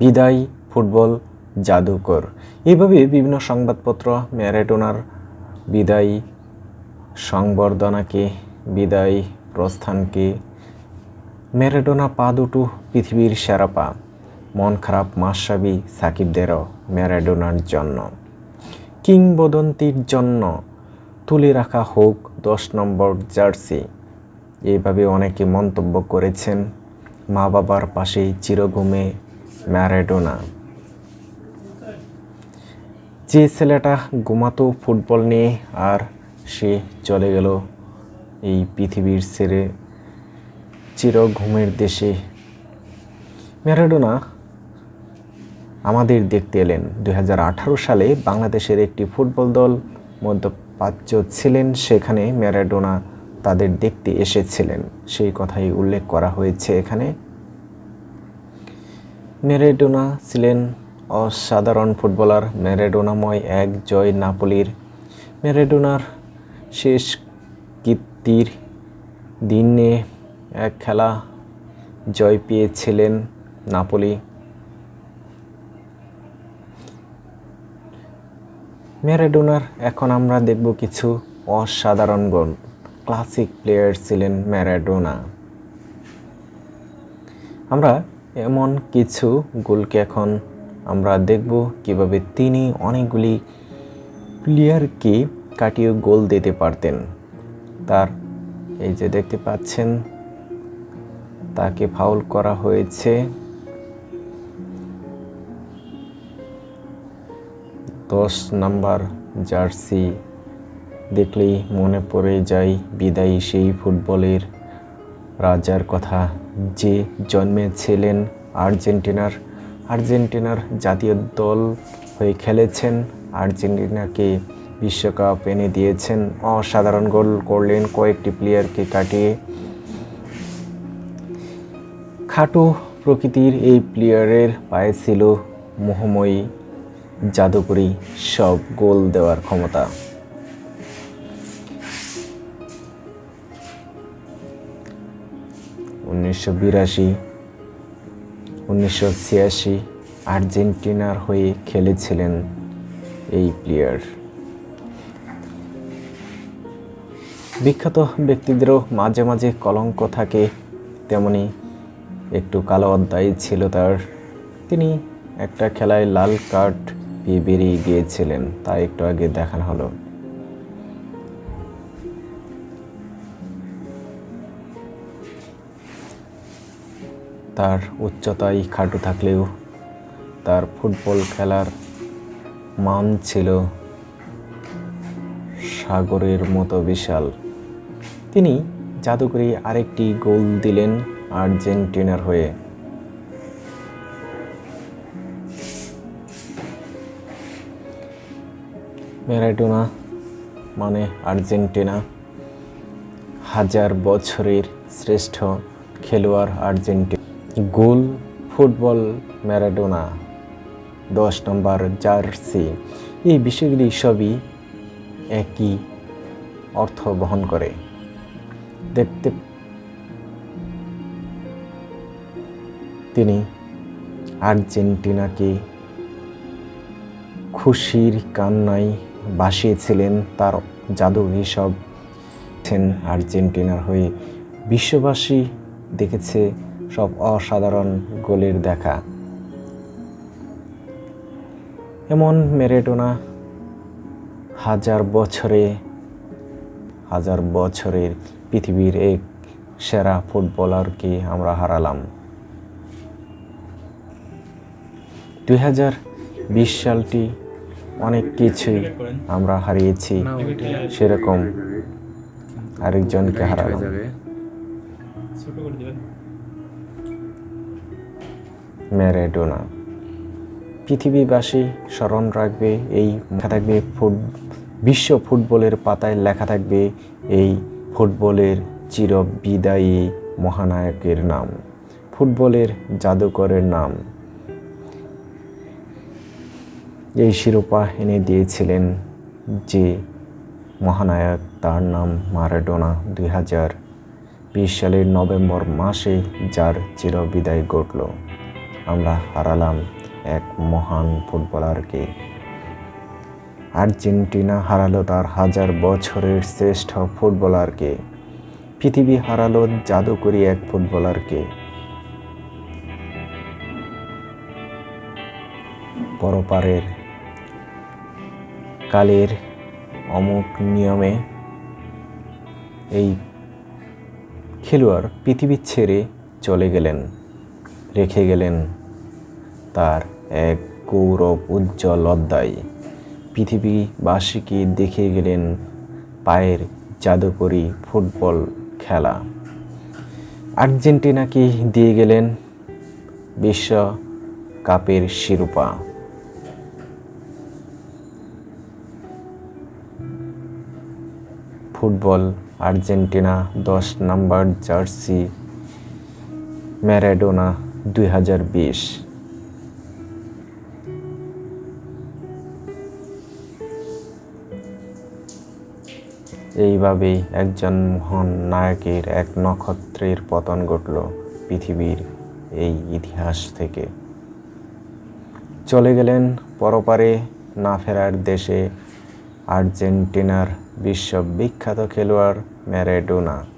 বিদায় ফুটবল জাদুকর। এইভাবে বিভিন্ন সংবাদপত্র, ম্যারাডোনার বিদায় সংবর্ধনাকে, বিদায় প্রস্থানকে, ম্যারাডোনা পা দুটো পৃথিবীর সেরা পা। মন খারাপ মাসাবি সাকিবদেরও ম্যারাডোনার জন্য। কিংবদন্তির জন্য তুলে রাখা হোক দশ নম্বর জার্সি। এভাবে অনেকে মন্তব্য করেছেন মা বাবার পাশে চিরঘুমে ম্যারাডোনা। যে ছেলেটা ঘুমাতো ফুটবল নিয়ে আর সে চলে গেল এই পৃথিবীর ছেড়ে চির ঘুমের দেশে। ম্যারাডোনা আমাদের দেখতে এলেন। দু হাজার আঠারো সালে বাংলাদেশের একটি ফুটবল দল মধ্যপ্রাচ্য ছিলেন, সেখানে ম্যারাডোনা তাদের দেখতে এসেছিলেন। সেই কথাই উল্লেখ করা হয়েছে এখানে। ম্যারাডোনা ছিলেন অসাধারণ ফুটবলার। ম্যারাডোনাময় এক জয় নাপোলির। ম্যারাডোনার শেষ কীর্তির দিনে এক খেলা জয় পেয়েছিলেন নাপোলি। ম্যারাডোনার এখন আমরা দেখব কিছু অসাধারণ গুণ ক্লাসিক প্লেয়ার ছিলেন ম্যারাডোনা আমরা এমন কিছু গোলকে এখন আমরা দেখব কীভাবে তিনি অনেকগুলি প্লেয়ারকে কাটিয়ে গোল দিতে পারতেন। তার এই যে দেখতে পাচ্ছেন, তাকে ফাউল করা হয়েছে। দশ নাম্বার জার্সি দেখলেই মনে পড়ে যায়, বিদায়ী সেই ফুটবলের রাজার কথা। যে জন্মেছিলেন আর্জেন্টিনার। আর্জেন্টিনার জাতীয় দল হয়ে খেলেছেন। আর্জেন্টিনাকে বিশ্বকাপ এনে দিয়েছেন। অসাধারণ গোল করলেন কয়েকটি প্লেয়ারকে কাটিয়ে। খাটো প্রকৃতির এই প্লেয়ারের পায়ে ছিল মোহময়ী। জাদুকরি সব গোল দেওয়ার ক্ষমতা। উনিশশো বিরাশি, উনিশশো ছিয়াশি আর্জেন্টিনার হয়ে খেলেছিলেন এই প্লেয়ার। বিখ্যাত ব্যক্তিদেরও মাঝে মাঝে কলঙ্ক থাকে, তেমনি একটু কালো অধ্যায় ছিল তার। তিনি একটা খেলায় লাল কার্ড পেয়ে বেরিয়ে গিয়েছিলেন, তা একটু আগে দেখানো হলো। তার উচ্চতায় খাটু থাকলেও তার ফুটবল খেলার মান ছিল সাগরের মতো বিশাল। তিনি জাদুকরি আরেকটি গোল দিলেন আর্জেন্টিনার হয়ে। ম্যারাডোনা মানে আর্জেন্টিনা। হাজার বছরের শ্রেষ্ঠ খেলোয়াড় আর্জেন্টিনা গোল ফুটবল ম্যারাডোনা দশ নম্বর জার্সি। এই বিষয়গুলি সবই একই অর্থ বহন করে। দেখতে তিনি আর্জেন্টিনাকে খুশির কান্নায় বাসিয়েছিলেন তার জাদু হিসাব আর্জেন্টিনার হয়ে। বিশ্ববাসী দেখেছে সব অসাধারণ গোলের দেখা। এমন মেরেডোনা হাজার বছরে, হাজার বছরের পৃথিবীর এক সেরা ফুটবলারকে আমরা হারালাম। দুই হাজার বিশ সালটি অনেক কিছুই আমরা হারিয়েছি, সেরকম আরেকজনকে হারালাম। ম্যারেডোনা পৃথিবীবাসী স্মরণ রাখবে এই, লেখা থাকবে ফুট, বিশ্ব ফুটবলের পাতায় লেখা থাকবে এই ফুটবলের চিরবিদায়ী মহানায়কের নাম, ফুটবলের জাদুকরের নাম। এই শিরোপা এনে দিয়েছিলেন যে মহানায়ক, তার নাম মারাডোনা দুই হাজার বিশ সালের নভেম্বর মাসে যার চিরবিদায় ঘটল। আমরা হারালাম এক মহান ফুটবলারকে। আর্জেন্টিনা হারালো তার হাজার বছরের শ্রেষ্ঠ ফুটবলারকে। পৃথিবী হারালো জাদুকরী এক ফুটবলারকে। পরপারের কালের অমুক নিয়মে এই খেলোয়াড় পৃথিবী ছেড়ে চলে গেলেন, রেখে গেলেন তার এক গৌরব উজ্জ্বল অধ্যায়। পৃথিবীবাসীকে দেখে গেলেন পায়ের জাদুকরী ফুটবল খেলা। আর্জেন্টিনাকে দিয়ে গেলেন বিশ্ব কাপের শিরোপা। ফুটবল আর্জেন্টিনা দশ নাম্বার জার্সি, ম্যারাডোনা দুই হাজার বিশ। এইভাবেই একজন মহান নায়কের এক নক্ষত্রের পতন ঘটল পৃথিবীর এই ইতিহাস থেকে। চলে গেলেন পরপারে, না ফেরার দেশে আর্জেন্টিনার বিশ্ববিখ্যাত খেলোয়াড় ম্যারাডোনা।